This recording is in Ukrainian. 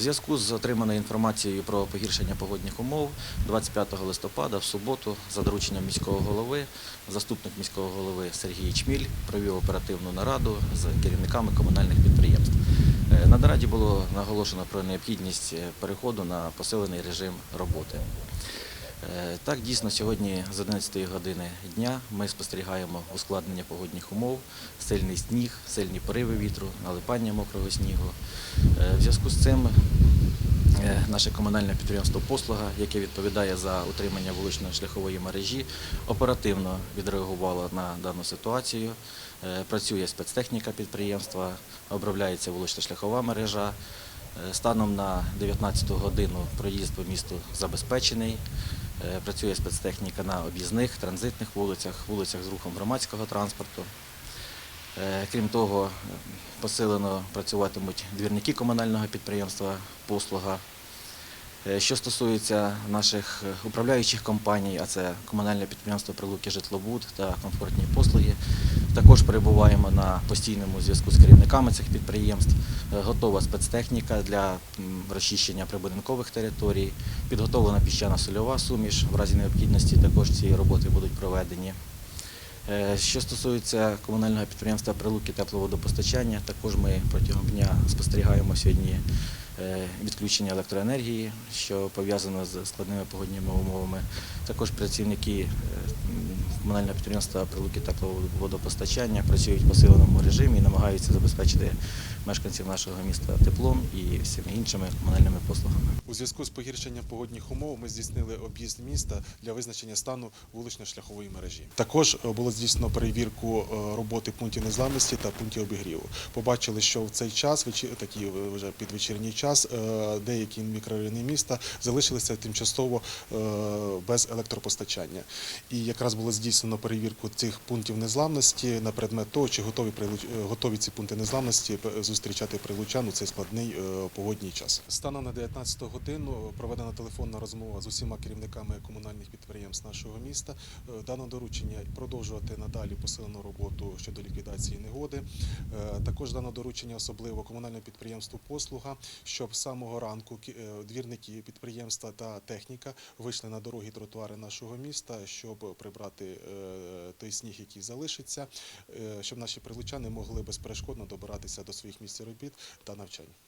У зв'язку з отриманою інформацією про погіршення погодних умов 25 листопада в суботу за дорученням міського голови заступник міського голови Сергій Чміль провів оперативну нараду з керівниками комунальних підприємств. Е, На нараді було наголошено про необхідність е, переходу на посилений режим роботи. Е, Так, дійсно, сьогодні з 11 години дня ми спостерігаємо ускладнення погодних умов, сильний сніг, сильні пориви вітру, налипання мокрого снігу. Е, В зв'язку з цим е, наше комунальне підприємство Послуга, яке відповідає за утримання вулично-шляхової мережі, оперативно відреагувало на дану ситуацію. Працює спецтехніка підприємства, обробляється вулично-шляхова мережа. Е, Станом на 19 годину проїзд по місту забезпечений. Е, Працює спецтехніка на об'їзних, транзитних вулицях, вулицях з рухом громадського транспорту. Е, Крім того, посилено працюватимуть двірники комунального підприємства Послуга. Е, Що стосується наших е, управляючих компаній, а це комунальне підприємство Прилуки Житлобуд та комфортні послуги, також перебуваємо на постійному зв'язку з керівниками цих підприємств. Е, Готова спецтехніка для розчищення прибудинкових територій, підготовлена піщано-сольова суміш. В разі необхідності також ці роботи будуть проведені. Що стосується комунального підприємства Прилуки тепловодопостачання, також ми протягом дня спостерігаємо сьогодні відключення електроенергії, що пов'язано з складними погодніми умовами. Також працівники е, комунального підприємства Прилуки тепловодопостачання працюють в посиленому режимі і намагаються забезпечити мешканців нашого міста теплом і всіми іншими комунальними послугами. У зв'язку з погіршенням погодних умов ми здійснили об'їзд міста для визначення стану вулично-шляхової мережі. Також е, було здійснено перевірку е, роботи пунктів незламності та пунктів обігріву. Побачили, що в цей час, такий вже підвечірній час, е, деякі мікрорайони міста залишилися тимчасово без електропостачання. І якраз було здійснено перевірку цих пунктів незламності на предмет того, чи готові е, готові ці пункти незламності зустрічати прилучан у цей складний е, погодній час. Станом на 19 годину проведена телефонна розмова з усіма керівниками комунальних підприємств нашого міста. Е, Дано доручення продовжувати надалі посилену роботу щодо ліквідації негоди. Також дано доручення особливо комунальному підприємству послуга, щоб з самого ранку двірники підприємства та техніка вийшли на дороги тротуари нашого міста, щоб прибрати той сніг, який залишиться, е, щоб наші прилучани могли безперешкодно добиратися до своїх місць робіт та навчань.